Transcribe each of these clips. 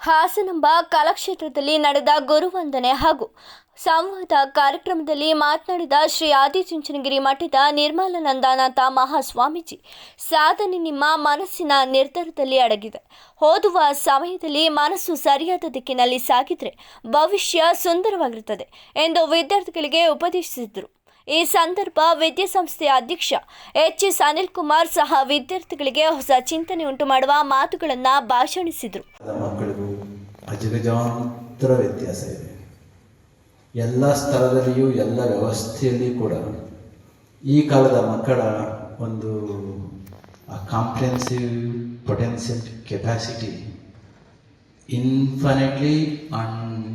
ಹಾಸನಾಂಬ ಕಲಾಕ್ಷೇತ್ರದಲ್ಲಿ ನಡೆದ ಗುರುವಂದನೆ ಹಾಗೂ ಸಂವಾದ ಕಾರ್ಯಕ್ರಮದಲ್ಲಿ ಮಾತನಾಡಿದ ಶ್ರೀ ಆದಿಚುಂಚನಗಿರಿ ಮಠದ ನಿರ್ಮಲಾನಂದನಾಥ ಮಹಾಸ್ವಾಮೀಜಿ, ಸಾಧನೆ ನಿಮ್ಮ ಮನಸ್ಸಿನ ನಿರ್ಧಾರದಲ್ಲಿ ಅಡಗಿದೆ. ಓದುವ ಸಮಯದಲ್ಲಿ ಮನಸ್ಸು ಸರಿಯಾದ ದಿಕ್ಕಿನಲ್ಲಿ ಸಾಗಿದರೆ ಭವಿಷ್ಯ ಸುಂದರವಾಗಿರುತ್ತದೆ ಎಂದು ವಿದ್ಯಾರ್ಥಿಗಳಿಗೆ ಉಪದೇಶಿಸಿದರು. ಈ ಸಂದರ್ಭ ವಿದ್ಯಾಸಂಸ್ಥೆಯ ಅಧ್ಯಕ್ಷ ಎಚ್ ಎಸ್ ಅನಿಲ್ ಕುಮಾರ್ ಸಹ ವಿದ್ಯಾರ್ಥಿಗಳಿಗೆ ಹೊಸ ಚಿಂತನೆ ಉಂಟು ಮಾಡುವ ಮಾತುಗಳನ್ನು ಭಾಷಣಿಸಿದರು. ಅಜಗಜಾಂತರ ವ್ಯತ್ಯಾಸ ಇದೆ. ಎಲ್ಲ ಸ್ಥಳದಲ್ಲಿಯೂ ಎಲ್ಲ ವ್ಯವಸ್ಥೆಯಲ್ಲಿ ಕೂಡ ಈ ಕಾಲದ ಮಕ್ಕಳ ಒಂದು, ಆ comprehensive potential capacity infinitely and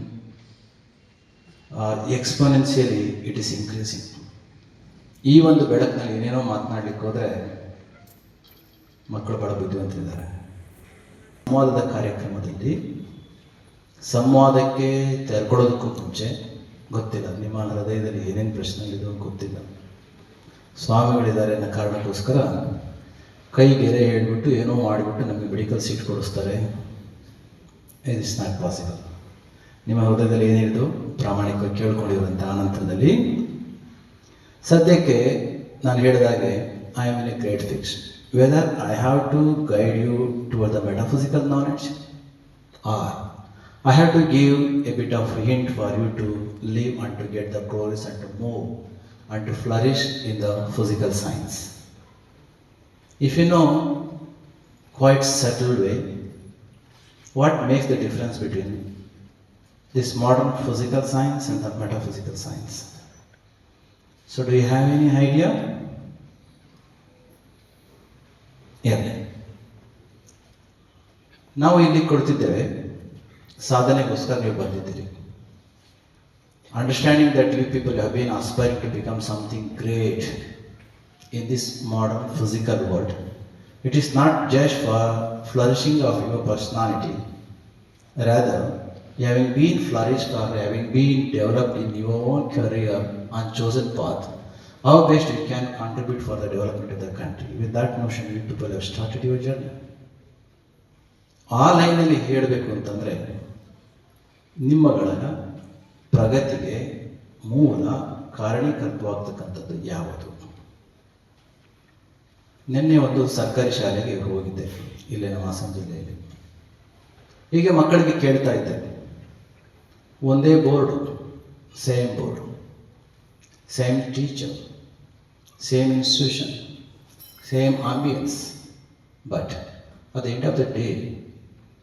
exponentially it is increasing ಈ ಒಂದು ಬೆಳಕಿನಲ್ಲಿ ಏನೇನೋ ಮಾತನಾಡಲಿಕ್ಕೆ ಹೋದರೆ ಮಕ್ಕಳು ಭಾಳ ಬುದ್ಧಿವಂತರಿದ್ದಾರೆ. ಸಂವಾದದ ಕಾರ್ಯಕ್ರಮದಲ್ಲಿ ಸಂವಾದಕ್ಕೆ ತೆರ್ಕೊಳ್ಳೋದಕ್ಕೂ ಮುಂಚೆ, ಗೊತ್ತಿಲ್ಲ, ನಿಮ್ಮ ಹೃದಯದಲ್ಲಿ ಏನೇನು ಪ್ರಶ್ನೆಗಳಿದೆ ಗೊತ್ತಿಲ್ಲ. ಸ್ವಾಮಿಗಳಿದ್ದಾರೆ ಅನ್ನೋ ಕಾರಣಕ್ಕೋಸ್ಕರ ಕೈಗೆರೆ ಹೇಳಿಬಿಟ್ಟು ಏನೋ ಮಾಡಿಬಿಟ್ಟು ನಮಗೆ ಮೆಡಿಕಲ್ ಸೀಟ್ ಕೊಡಿಸ್ತಾರೆ. ಇಟ್ ಇಸ್ ನಾಟ್ ಪಾಸಿಬಲ್ ನಿಮ್ಮ ಹೃದಯದಲ್ಲಿ ಏನಿದ್ದು ಪ್ರಾಮಾಣಿಕವಾಗಿ ಕೇಳ್ಕೊಂಡಿರುವಂಥ ಆನಂತರದಲ್ಲಿ ಸದ್ಯಕ್ಕೆ ನಾನು ಹೇಳಿದಾಗೆ I am a great fix weather I have to guide you toward the metaphysical knowledge are I have to give a bit of hint for you to live and to get the progress and to move and to flourish in the physical science. If you know quite subtle way, what makes the difference between this modern physical science and the metaphysical science? So do you have any idea? ಇರಲಿ ನಾವು ಇಲ್ಲಿ ಕೊಡ್ತಿದ್ದೇವೆ ಸಾಧನೆಗೋಸ್ಕರ ನೀವು ಬಂದಿದ್ದೀರಿ understanding that you people have been aspiring to become something great in this modern physical world. It is not just for flourishing of your personality, rather, having been flourished or having been developed in your own career and chosen path, how best you can contribute for the development of the country. With that notion, you people have started your journey. ಆ ಲೈನಲ್ಲಿ ಹೇಳಬೇಕು ಅಂತಂದರೆ ನಿಮ್ಮಗಳ ಪ್ರಗತಿಗೆ ಮೂಲ ಕಾರಣೀಕರ್ತವಾಗ್ತಕ್ಕಂಥದ್ದು ಯಾವುದು? ನಿನ್ನೆ ಒಂದು ಸರ್ಕಾರಿ ಶಾಲೆಗೆ ಹೋಗಿದ್ದೆ ಇಲ್ಲೇ ನಮ್ಮ ಹಾಸನ ಜಿಲ್ಲೆಯಲ್ಲಿ. ಹೀಗೆ ಮಕ್ಕಳಿಗೆ ಕೇಳ್ತಾ ಇದ್ದೆ. ಒಂದೇ board same board same teacher same institution same ambience. But at the end of the day,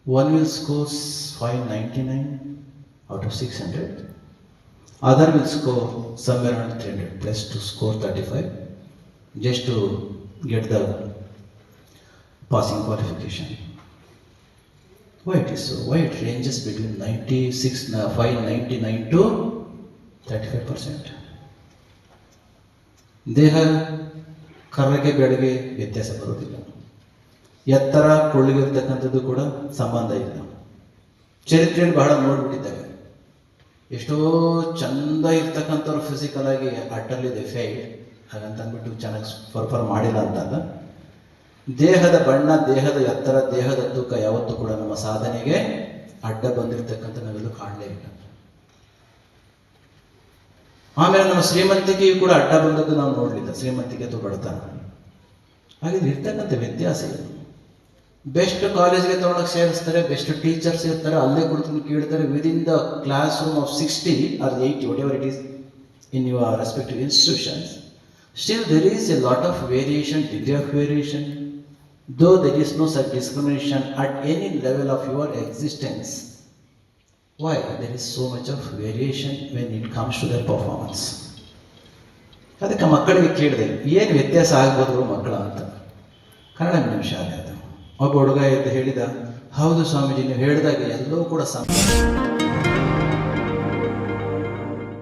one will score 599 out of 600, other will score somewhere around 300 plus to score 35 just to get the passing qualification. Why it is so? Why it ranges between 96, uh, 599 to 35 percent? ದೇಹ ಕರ್ರಗೆ ಬೆಳಗ್ಗೆ ವ್ಯತ್ಯಾಸ ಬರೋದಿಲ್ಲ ಎತ್ತರ ಕೊಳ್ಳಿಗಿರ್ತಕ್ಕಂಥದ್ದು ಕೂಡ ಸಂಬಂಧ ಇಲ್ಲ. ಚರಿತ್ರೆ ಬಹಳ ನೋಡ್ಬಿಟ್ಟಿದ್ದೇವೆ. ಎಷ್ಟೋ ಚಂದ ಇರ್ತಕ್ಕಂಥವ್ರು ಫಿಸಿಕಲ್ ಆಗಿ ಅಡ್ಡಲ್ಲಿದೆ ಫೇಟ್ ಹಾಗಂತ ಅಂದ್ಬಿಟ್ಟು ಚೆನ್ನಾಗಿ ಪರ್ಫಾರ್ಮ್ ಮಾಡಿಲ್ಲ ಅಂತಂದ ದೇಹದ ಬಣ್ಣ, ದೇಹದ ಎತ್ತರ, ದೇಹದ ತೂಕ ಯಾವತ್ತೂ ಕೂಡ ನಮ್ಮ ಸಾಧನೆಗೆ ಅಡ್ಡ ಬಂದಿರತಕ್ಕಂಥ ನಾವೆಲ್ಲೂ ಕಾಣಲೇ ಇಲ್ಲ. ಆಮೇಲೆ ನಮ್ಮ ಶ್ರೀಮಂತಿಕೆಯು ಕೂಡ ಅಡ್ಡ ಬಂದದ್ದು ನಾವು ನೋಡಲಿಲ್ಲ. ಶ್ರೀಮಂತಿಕೆ ಅಥವಾ ಹಾಗೆ ಇರ್ತಕ್ಕಂಥ ವ್ಯತ್ಯಾಸ ಏನು? ಬೆಸ್ಟ್ ಕಾಲೇಜ್ಗೆ ತೊಗೊಂಡೋಗಿ ಸೇರಿಸ್ತಾರೆ ಬೆಸ್ಟ್ ಟೀಚರ್ಸ್ ಇರ್ತಾರೆ, ಅಲ್ಲೇ ಕುಳಿತು ಕೇಳ್ತಾರೆ. Within the classroom of sixty or eighty whatever it is in your respective institutions still there is a lot of variation degree of variation though there is no such discrimination at any level of your existence why there is so much of variation when it comes to their performance ಅದಕ್ಕೆ ಮಕ್ಕಳಿಗೆ ಕೇಳಿದೆ, ಏನು ವ್ಯತ್ಯಾಸ ಆಗ್ಬೋದು ಮಕ್ಕಳ ಅಂತ? Kannada medium ಶಾಲೆ ಒಬ್ಬ ಹುಡುಗ ಎದ್ದು ಹೇಳಿದ ಹೌದು ಸ್ವಾಮೀಜಿ ನೀವು ಹೇಳಿದಾಗ ಎಲ್ಲವೂ ಕೂಡ ಸಮ